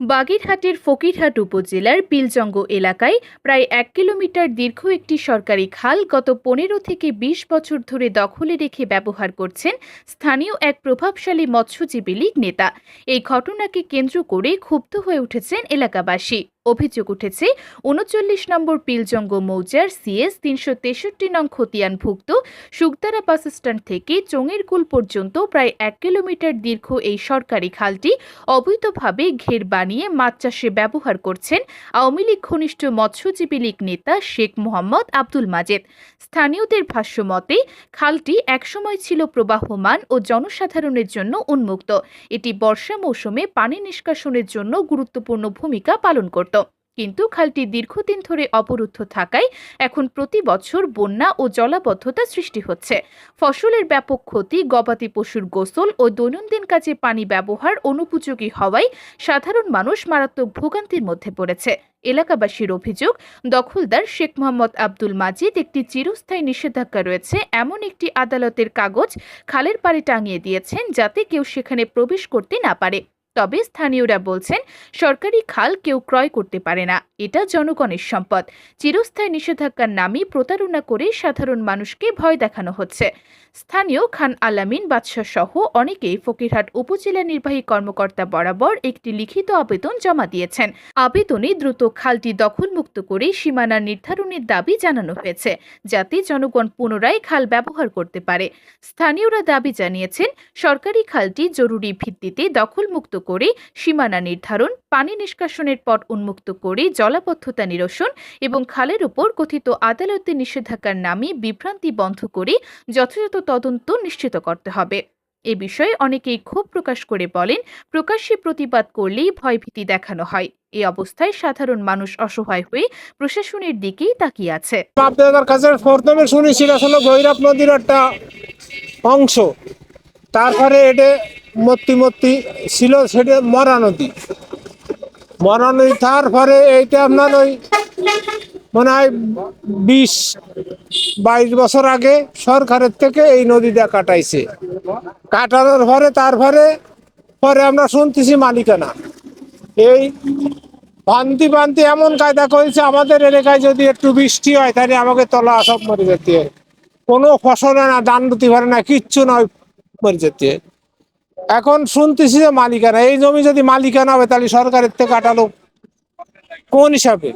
বাগেরহাটের ফকিরহাট উপজেলার বিলজঙ্গ এলাকায় প্রায় এক কিলোমিটার দীর্ঘ একটি সরকারি খাল গত পনেরো থেকে বিশ বছর ধরে দখলে রেখে ব্যবহার করছেন স্থানীয় এক প্রভাবশালী মৎস্যজীবী লীগ নেতা। এই ঘটনাকে কেন্দ্র করে ক্ষুব্ধ হয়ে উঠেছেন এলাকাবাসী। অভিযোগ উঠেছে, উনচল্লিশ নম্বর পিলজঙ্গ মৌজার সিএস তিনশো তেষট্টি নং খতিয়ানভুক্ত সুগদারা বাস স্ট্যান্ড থেকে চোঙেরকুল পর্যন্ত প্রায় এক কিলোমিটার দীর্ঘ এই সরকারি খালটি অবৈধভাবে ঘের বানিয়ে মাছ চাষে ব্যবহার করছেন আওয়ামী লীগ ঘনিষ্ঠ মৎস্যজীবী লীগ নেতা শেখ মোহাম্মদ আব্দুল মাজেদ। স্থানীয়দের ভাষ্য মতে, খালটি একসময় ছিল প্রবাহমান ও জনসাধারণের জন্য উন্মুক্ত। এটি বর্ষা মৌসুমে পানি নিষ্কাশনের জন্য গুরুত্বপূর্ণ ভূমিকা পালন করত। কিন্তু খালটি দীর্ঘদিন ধরে অবরুদ্ধ থাকায় এখন প্রতি বছর বন্যা ও জলাবদ্ধতা সৃষ্টি হচ্ছে। ফসলের ব্যাপক ক্ষতি, গবাদি পশুর গোসল ও দৈনন্দিন কাজে পানি ব্যবহার অনুপযোগী হওয়ায় সাধারণ মানুষ মারাত্মক ভোগান্তির মধ্যে পড়েছে। এলাকাবাসীর অভিযোগ, দখলদার শেখ মোহাম্মদ আব্দুল মাজিদ একটি চিরস্থায়ী নিষেধাজ্ঞা রয়েছে, এমন একটি আদালতের কাগজ খালের পাড়ে টাঙিয়ে দিয়েছেন যাতে কেউ সেখানে প্রবেশ করতে না পারে। তবে স্থানীয়রা বলছেন সরকারি খাল কেউ ক্রয় করতে পারে না। এটা জনগণের সম্পদ। চিরস্থায়ী নিষেধাজ্ঞার নামে প্রতারণা করে সাধারণ মানুষকে ভয় দেখানো হচ্ছে। স্থানীয় খান আলামিন বাদশাহ সহ অনেকেই ফকিরহাট উপজেলা নির্বাহী কর্মকর্তা বরাবর একটি লিখিত আবেদন জমা দিয়েছেন। আবেদনে দ্রুত খালটি দখলমুক্ত করে সীমানা নির্ধারণের দাবি জানানো হয়েছে, যাতে জনগণ পুনরায় খাল ব্যবহার করতে পারে। স্থানীয়রা দাবি জানিয়েছেন, সরকারি খালটি জরুরি ভিত্তিতে দখলমুক্ত করে সীমানা নির্ধারণ পানি নিষ্কাশনের পথ উন্মুক্ত করে জলাবদ্ধতা নিরসন এবং খালের উপর কথিত আদালতের নিষেধাজ্ঞার নামে বিভ্রান্তি বন্ধ করে যথাযথ তদন্ত নিশ্চিত করতে হবে। এ বিষয়ে অনেকেই ক্ষোভ প্রকাশ করে বলেন, প্রকাশ্যে প্রতিবাদ করলেই ভয়ভীতি দেখানো হয়। এই অবস্থায় সাধারণ মানুষ অসহায় হয়ে প্রশাসনের দিকেই তাকিয়ে আছে। আপনাদের কাছে প্রথমে শুনেছি আসলে ভৈরব নদীর একটা অংশ। তারপরে এটা মত্তি মত্তি ছিল, সেটা মরা নদী। নদী তারপরে এইটা আপনার ওই মনে হয় বিশ, বাইশ বছর আগে সরকারের থেকে এই নদীটা কাটাইছে কাটানোর পরে, তারপরে, পরে আমরা শুনতেছি মালিকানা এই বান্তি বান্তি এমন কায়দা করেছে, আমাদের এলাকায় যদি একটু বৃষ্টি হয়, তাহলে আমাকে তলা সব মরে যেতে হয়। কোনো ফসলে না ধান দিতে পারে না, কিচ্ছু নয় মরে যেতে হয়। এখন শুনতেছি যে মালিকানা, এই জমি যদি মালিকানা হবে তাহলে সরকারের থেকে কাটালো। কোন হিসাবে?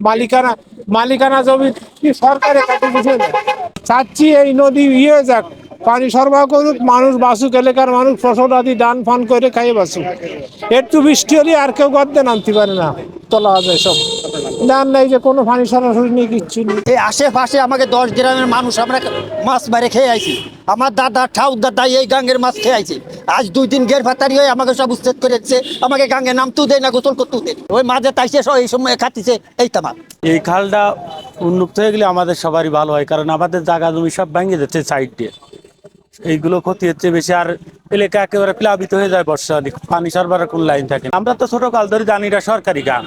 মালিকানা মালিকানা জমি কি সরকারে কাটে দিছে চাচ্ছি এই নদী ইয়ে যাক, পানি সরবরাহ করুক, মানুষ বাসুক এলাকার মানুষ ফসল আদি দান ফান করে খাইয়ে বাসুক একটু বৃষ্টি হলে আর কেউ গদ্দে নামতে পারে না। তোলা হবে সব। দান নেই যে কোনো পানি সরাসরি নেই কিচ্ছু নেই। এই আশেপাশে আমাকে দশ গ্রামের মানুষ আমরা মাছ মারে খেয়ে আইছি। আমার দাদা ঠাউ দাদা এই গাঙ্গের মাছ খেয়ে আইছি। আজ দুই দিন গের ভাতারি হয়ে আমাকে সব উচ্ছেদ করে দিচ্ছে আমাকে গাঙ্গে নামতেও দেয় না গোসল করতেও দেয় ওই মাঝে তাইছে সব এই সময় খাতিছে এই তামা এই খালটা উন্মুক্ত হয়ে গেলে আমাদের সবারই ভালো হয় কারণ আমাদের জায়গা জমি সব ভেঙে যাচ্ছে সাইড দিয়ে। এইগুলো ক্ষতি হচ্ছে বেশি আর এলাকা একেবারে প্লাবিত হয়ে যায় বর্ষা পানি সরবরাহ কোন লাইন থাকে না। আমরা তো ছোট কাল ধরে জানি এটা সরকারি গান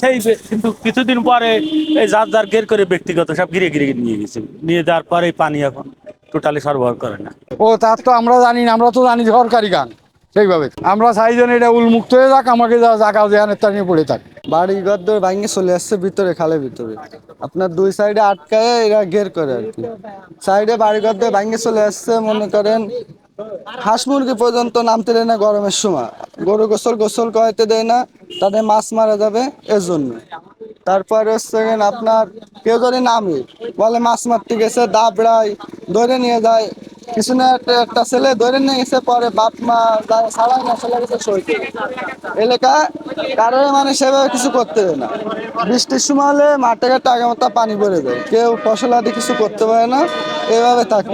সেই কিন্তু কিছুদিন পরে এই যার যার গের করে ব্যক্তিগত সব ঘিরে ঘিরে নিয়ে গেছে। নিয়ে যাওয়ার পরে পানি এখন টোটালি সরবরাহ করে না। ও তার তো আমরা জানি না আমরা তো জানি সরকারি গান সেইভাবে। আমরা চাইজন এটা উন্মুক্ত হয়ে যাক আমাকে যা জায়গা যেখানে তা নিয়ে পড়ে থাক। বাড়ি ঘর দর ভাঙে চলে আসছে ভিতরে খালের ভিতরে। আপনার দুই সাইডে আটকায় এরা ঘের করে আর কি। সাইডে বাড়ি ঘর দিয়ে ভাঙে চলে আসছে মনে করেন হাঁস মুরগি পর্যন্ত নামতে দেয় না গরমের সময়। গরু গোসল গোসল করাইতে দেয় না, তাদের মাছ মারা যাবে এর জন্য তারপরে হচ্ছে আপনার কেউ যদি নামে, বলে মাছ মারতে গেছে দাবড়াই ধরে নিয়ে যায়। কিছু না, একটা ছেলে ধরে নিয়ে গেছে, পরে বাপ মা ছাড়াই না, চলে গেছে সইতে। এলাকা কারোর মানে সেভাবে কিছু করতে দেয় না। বৃষ্টির সময় হলে মাঠে ঘাটে আগে মতো পানি ভরে যায়। কেউ ফসল আদি কিছু করতে পারে না, এভাবে থাকে।